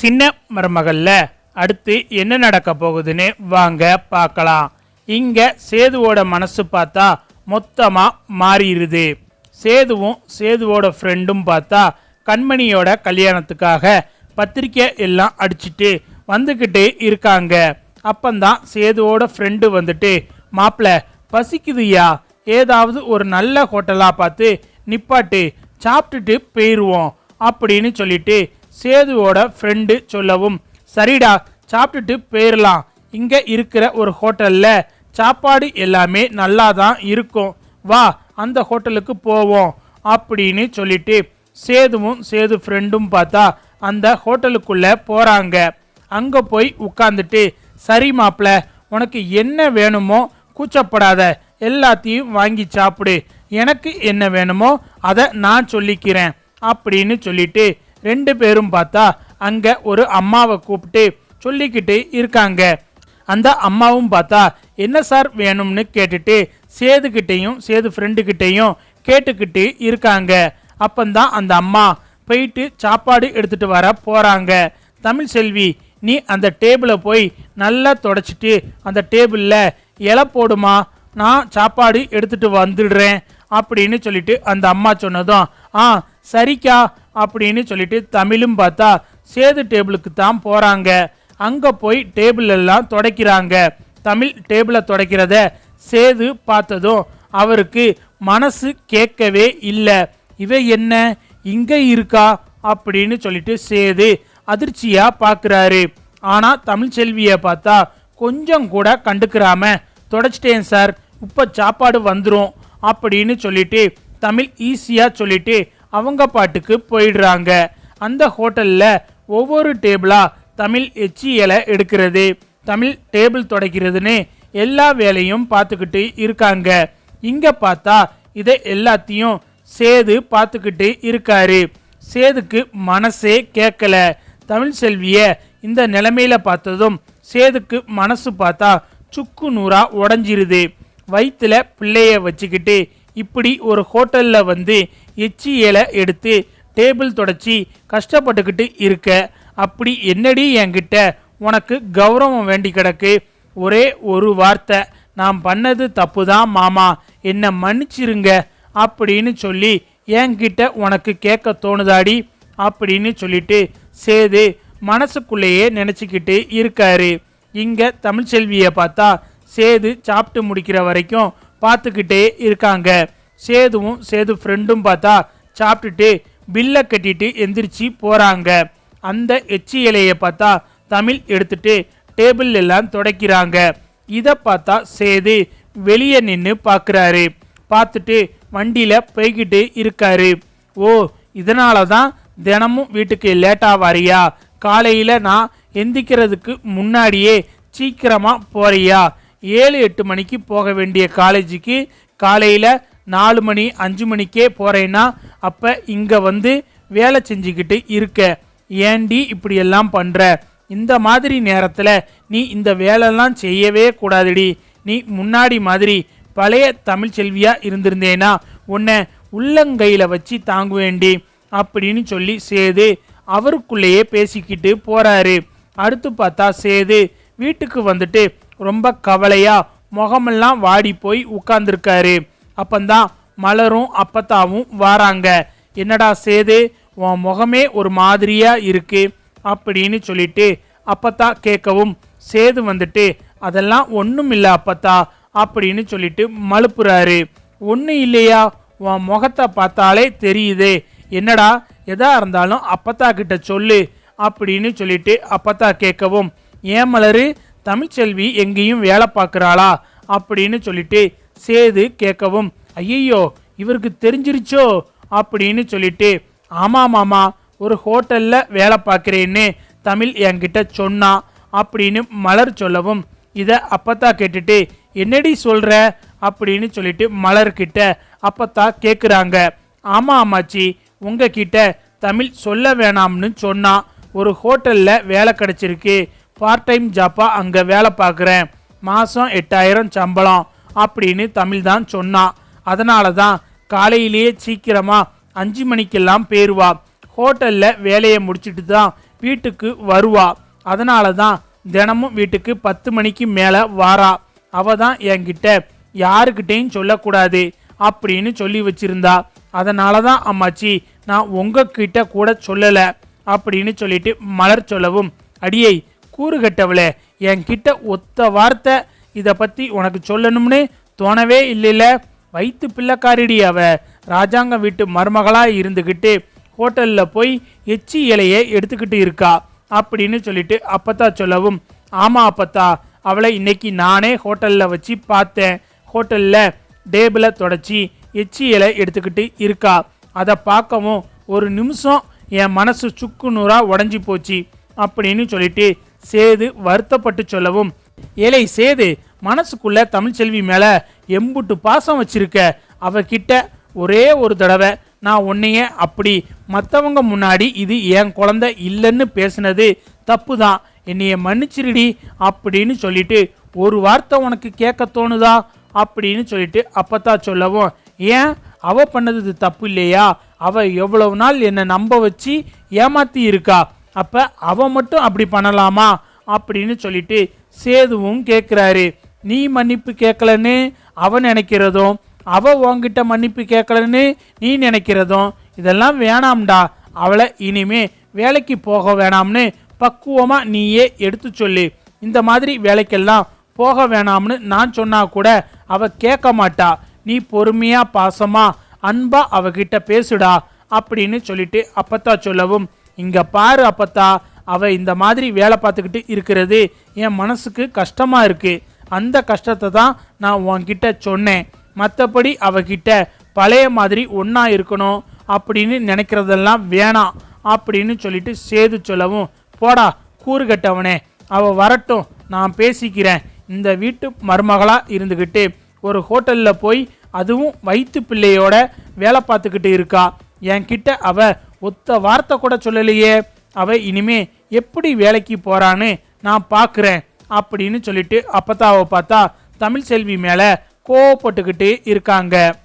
சின்ன மருமகள்ல அடுத்து என்ன நடக்க போகுதுன்னு வாங்க பார்க்கலாம். இங்க சேதுவோட மனசு பார்த்தா மொத்தமா மாறிடுது. சேதுவும் சேதுவோட ஃப்ரெண்டும் பார்த்தா கண்மணியோட கல்யாணத்துக்காக பத்திரிக்கை எல்லாம் அடிச்சுட்டு வந்துக்கிட்டே இருக்காங்க. அப்பந்தான் சேதுவோட ஃப்ரெண்டு வந்துட்டு மாப்பிள பசிக்குதுயா ஏதாவது ஒரு நல்ல ஹோட்டலாக பார்த்து நிப்பாட்டு சாப்பிட்டுட்டு போயிடுவோம் அப்படின்னு சொல்லிட்டு சேதுவோட ஃப்ரெண்டு சொல்லவும் சரிடா சாப்பிட்டுட்டு போயிடலாம் இங்கே இருக்கிற ஒரு ஹோட்டலில் சாப்பாடு எல்லாமே நல்லா தான் இருக்கும். வா அந்த ஹோட்டலுக்கு போவோம் அப்படின்னு சொல்லிட்டு சேதுவும் சேது ஃப்ரெண்டும் பார்த்தா அந்த ஹோட்டலுக்குள்ளே போகிறாங்க அங்கே போய் உட்காந்துட்டு சரி மாப்பிள உனக்கு என்ன வேணுமோ கூச்சப்படாத எல்லாத்தையும் வாங்கி சாப்பிடு. எனக்கு என்ன வேணுமோ அதை நான் சொல்லிக்கிறேன் அப்படின்னு சொல்லிட்டு ரெண்டு பேரும் பார்த்தா அங்கே ஒரு அம்மாவை கூப்பிட்டு சொல்லிக்கிட்டு இருக்காங்க. அந்த அம்மாவும் பார்த்தா என்ன சார் வேணும்னு கேட்டுட்டு சேதுக்கிட்டையும் சேது ஃப்ரெண்டுக்கிட்டேயும் கேட்டுக்கிட்டு இருக்காங்க. அப்பந்தான் அந்த அம்மா போயிட்டு சாப்பாடு எடுத்துகிட்டு வர போகிறாங்க தமிழ் செல்வி நீ அந்த டேபிளை போய் நல்லா தொடச்சிட்டு அந்த டேபிளில் இலை போடுமா? நான் சாப்பாடு எடுத்துகிட்டு வந்துடுறேன். அப்படின்னு சொல்லிட்டு அந்த அம்மா சொன்னதும் ஆ சரிக்கா. அப்படின்னு சொல்லிட்டு தமிழும் பார்த்தா சேது டேபிளுக்கு தான் போகிறாங்க அங்கே போய் டேபிள் எல்லாம் தொடக்கிறாங்க. தமிழ் டேபிளை தொடக்கிறத சேது பார்த்ததும் அவருக்கு மனசு கேட்கவே இல்லை. இவ என்ன? இங்கே இருக்கா? அப்படின்னு சொல்லிட்டு சேது அதிர்ச்சியாக பார்க்குறாரு ஆனால் தமிழ்ச்செல்வியை பார்த்தா கொஞ்சம் கூட கண்டுக்கிறாம தொடச்சிட்டேன் சார் இப்போ சாப்பாடு வந்துடும் அப்படின்னு சொல்லிட்டு தமிழ் ஈஸியாக சொல்லிட்டு அவங்க பாட்டுக்கு போயிடுறாங்க. அந்த ஹோட்டலில் ஒவ்வொரு டேபிளாக தமிழ் எச்சியலை எடுக்கிறது. தமிழ் டேபிள் துடைக்கிறதுன்னு எல்லா வேலையும் பார்த்துக்கிட்டு இருக்காங்க. இங்கே பார்த்தா இதை எல்லாத்தையும் சேது பார்த்துக்கிட்டு இருக்காரு. சேதுக்கு மனசே கேட்கல. தமிழ் செல்வியை இந்த நிலைமையில பார்த்ததும் சேதுக்கு மனசு பார்த்தா சுக்கு நூறா உடஞ்சிருது. வயிற்றுல பிள்ளைய வச்சுக்கிட்டு இப்படி ஒரு ஹோட்டலில் வந்து எச்சி இலை எடுத்து டேபிள் தொடச்சி கஷ்டப்பட்டுக்கிட்டு இருக்க அப்படி என்னடி என்கிட்ட உனக்கு கௌரவம் வேண்டி கிடக்கு? ஒரே ஒரு வார்த்தை நான் பண்ணது தப்பு தான் மாமா என்னை மன்னிச்சிருங்க அப்படின்னு சொல்லி என்கிட்ட உனக்கு கேட்க தோணுதாடி? அப்படின்னு சொல்லிட்டு சேது மனசுக்குள்ளேயே நினச்சிக்கிட்டு இருக்காரு. இங்கே தமிழ்ச்செல்வியை பார்த்தா சேது சாப்பிட்டு முடிக்கிற வரைக்கும் பார்த்துக்கிட்டே இருக்காங்க. சேதுவும் சேது ஃப்ரெண்டும் பார்த்தா சாப்பிட்டுட்டு பில்லை கட்டிட்டு எந்திரிச்சு போறாங்க. அந்த எச்சி இலையை பார்த்தா தமிழ் எடுத்துட்டு டேபிள் எல்லாம் துடைக்கிறாங்க. இதை பார்த்தா சேது வெளியே நின்று பார்க்குறாரு. பார்த்துட்டு வண்டியில் போய்கிட்டு இருக்காரு. ஓ இதனால தான் தினமும் வீட்டுக்கு லேட்டாக வரியா? காலையில் நான் எந்திக்கிறதுக்கு முன்னாடியே சீக்கிரமாக போறியா? ஏழு எட்டு மணிக்கு போக வேண்டிய காலேஜுக்கு காலையில் நாலு மணி அஞ்சு மணிக்கே போகிறேன்னா அப்போ இங்கே வந்து வேலை செஞ்சுக்கிட்டு இருக்க. ஏண்டி இப்படியெல்லாம் பண்ணுற இந்த மாதிரி நேரத்தில் நீ இந்த வேலைலாம் செய்யவே கூடாதுடி. நீ முன்னாடி மாதிரி பழைய தமிழ் செல்வியா இருந்திருந்தேனா உன்னை உள்ளங்கையில் வச்சு தாங்குவேண்டி அப்படின்னு சொல்லி சேது அவருக்குள்ளேயே பேசிக்கிட்டு போகிறாரு அடுத்து பார்த்தா சேது வீட்டுக்கு வந்துட்டு ரொம்ப கவலையாக முகமெல்லாம் வாடி போய் உட்கார்ந்துருக்காரு. அப்பந்தான் மலரும் அப்பத்தாவும் வாராங்க. என்னடா சேது உன் முகமே ஒரு மாதிரியாக இருக்கு அப்படின்னு சொல்லிட்டு அப்பத்தா கேட்கவும் சேது வந்துட்டு அதெல்லாம் ஒன்றும் இல்லை அப்பத்தா அப்படின்னு சொல்லிட்டு மழுப்புறாரு ஒன்றும் இல்லையா? உன் முகத்தை பார்த்தாலே தெரியுதே. என்னடா எதா இருந்தாலும் அப்பத்தா கிட்ட சொல்லு அப்படின்னு சொல்லிட்டு அப்பத்தா கேட்கவும் ஏன் மலரு? தமிழ்ச்செல்வி எங்கேயும் வேலை பார்க்குறாளா? அப்படின்னு சொல்லிட்டு சேது கேட்கவும் ஐயையோ இவருக்கு தெரிஞ்சிருச்சோ? அப்படின்னு சொல்லிட்டு ஆமாம் மாமா ஒரு ஹோட்டலில் வேலை பார்க்குறேன்னு தமிழ் என்கிட்ட சொன்னா அப்படின்னு மலர் சொல்லவும் இதை அப்பத்தா கேட்டுட்டு என்னடி சொல்கிற அப்படின்னு சொல்லிட்டு மலர்கிட்ட அப்பத்தா கேட்குறாங்க ஆமாம் அம்மாச்சி உங்ககிட்ட தமிழ் சொல்ல வேணாம்னு சொன்னா ஒரு ஹோட்டலில் வேலை கிடச்சிருக்கு. பார்ட் டைம் ஜாப்பா அங்கே வேலை பார்க்குறேன். மாதம் எட்டாயிரம் சம்பளம் அப்படின்னு தமிழ் தான் சொன்னான் அதனால தான் காலையிலேயே சீக்கிரமாக அஞ்சு மணிக்கெல்லாம் பேருவா. ஹோட்டலில் வேலையை முடிச்சுட்டு தான் வீட்டுக்கு வருவா. அதனால தான் தினமும் வீட்டுக்கு பத்து மணிக்கு மேலே வாரா. அவ தான் என்கிட்ட யாருக்கிட்டேயும் சொல்லக்கூடாது அப்படின்னு சொல்லி வச்சிருந்தா. அதனால தான் அம்மாச்சி நான் உங்ககிட்ட கூட சொல்லலை அப்படின்னு சொல்லிட்டு மலர் சொல்லவும் அடியை கூறுகட்டவளே என்கிட்ட ஒத்த வார்த்தை இதை பற்றி உனக்கு சொல்லணும்னு தோணவே இல்லைல்ல. வயிற்று பிள்ளைக்காரிடி அவ. ராஜாங்க வீட்டு மருமகளாக இருந்துக்கிட்டு ஹோட்டலில் போய் எச்சி இலையை எடுத்துக்கிட்டு இருக்கா அப்படின்னு சொல்லிட்டு அப்பத்தா சொல்லவும் ஆமாம் அப்பத்தா அவளை இன்னைக்கு நானே ஹோட்டலில் வச்சு பார்த்தேன். ஹோட்டலில் டேபிளை தொடச்சி எச்சி இலை எடுத்துக்கிட்டு இருக்கா. அதை பார்க்கவும் ஒரு நிமிஷம் என் மனசு சுக்கு நூறாக உடஞ்சி போச்சு அப்படின்னு சொல்லிட்டு சேது வருத்தப்பட்டு சொல்லவும் ஏழை சேது மனசுக்குள்ள தமிழ்ச்செல்வி மேல எம்புட்டு பாசம் வச்சிருக்க. அவகிட்ட ஒரே ஒரு தடவை நான் உன்னைய அப்படி மற்றவங்க முன்னாடி இது என் குழந்தை இல்லைன்னு பேசுனது தப்பு தான் என்னைய மன்னிச்சிருடி அப்படின்னு சொல்லிட்டு ஒரு வார்த்தை உனக்கு கேட்க தோணுதா? அப்படின்னு சொல்லிட்டு அப்பத்தா சொல்லவும் ஏன்? அவ பண்ணது தப்பு இல்லையா? அவ எவ்வளவு நாள் என்னை நம்ப வச்சு ஏமாத்தி இருக்கா? அப்போ அவன் மட்டும் அப்படி பண்ணலாமா? அப்படின்னு சொல்லிட்டு சேதுவும் கேட்குறாரு நீ மன்னிப்பு கேட்கலன்னு அவன் நினைக்கிறதும் அவள் உன்கிட்ட மன்னிப்பு கேட்கலன்னு நீ நினைக்கிறதும் இதெல்லாம் வேணாம்டா. அவளை இனிமே வேலைக்கு போக வேணாம்னு பக்குவமாக நீயே எடுத்து சொல்லு. இந்த மாதிரி வேலைக்கெல்லாம் போக வேணாம்னு நான் சொன்னால் கூட அவள் கேட்க மாட்டா. நீ பொறுமையாக பாசமாக அன்பாக அவகிட்ட பேசுடா அப்படின்னு சொல்லிட்டு அப்பத்தா சொல்லவும் இங்கே பாரு அப்பத்தா அவள் இந்த மாதிரி வேலை பார்த்துக்கிட்டு இருக்கிறது. என் மனசுக்கு கஷ்டமாக இருக்குது அந்த கஷ்டத்தை தான் நான் உன்கிட்ட சொன்னேன். மற்றபடி அவகிட்ட பழைய மாதிரி ஒன்றா இருக்கணும் அப்படின்னு நினைக்கிறதெல்லாம் வேணாம் அப்படின்னு சொல்லிட்டு சேது சொல்லவும் போடா கூறுகட்டவனே அவள் வரட்டும் நான் பேசிக்கிறேன். இந்த வீட்டு மருமகளாக இருந்துக்கிட்டு ஒரு ஹோட்டலில் போய் அதுவும் வயிற்று பிள்ளையோட வேலை பார்த்துக்கிட்டு இருக்கா. என்கிட்ட அவள் ஒத்த வார்த்தை கூட சொல்லலையே. அவ இனிமே எப்படி வேலைக்கு போறான்னு நான் பார்க்குறேன் அப்படின்னு சொல்லிட்டு அப்பத்தாவை பார்த்தா தமிழ் செல்வி மேலே கோவப்பட்டுக்கிட்டு இருக்காங்க.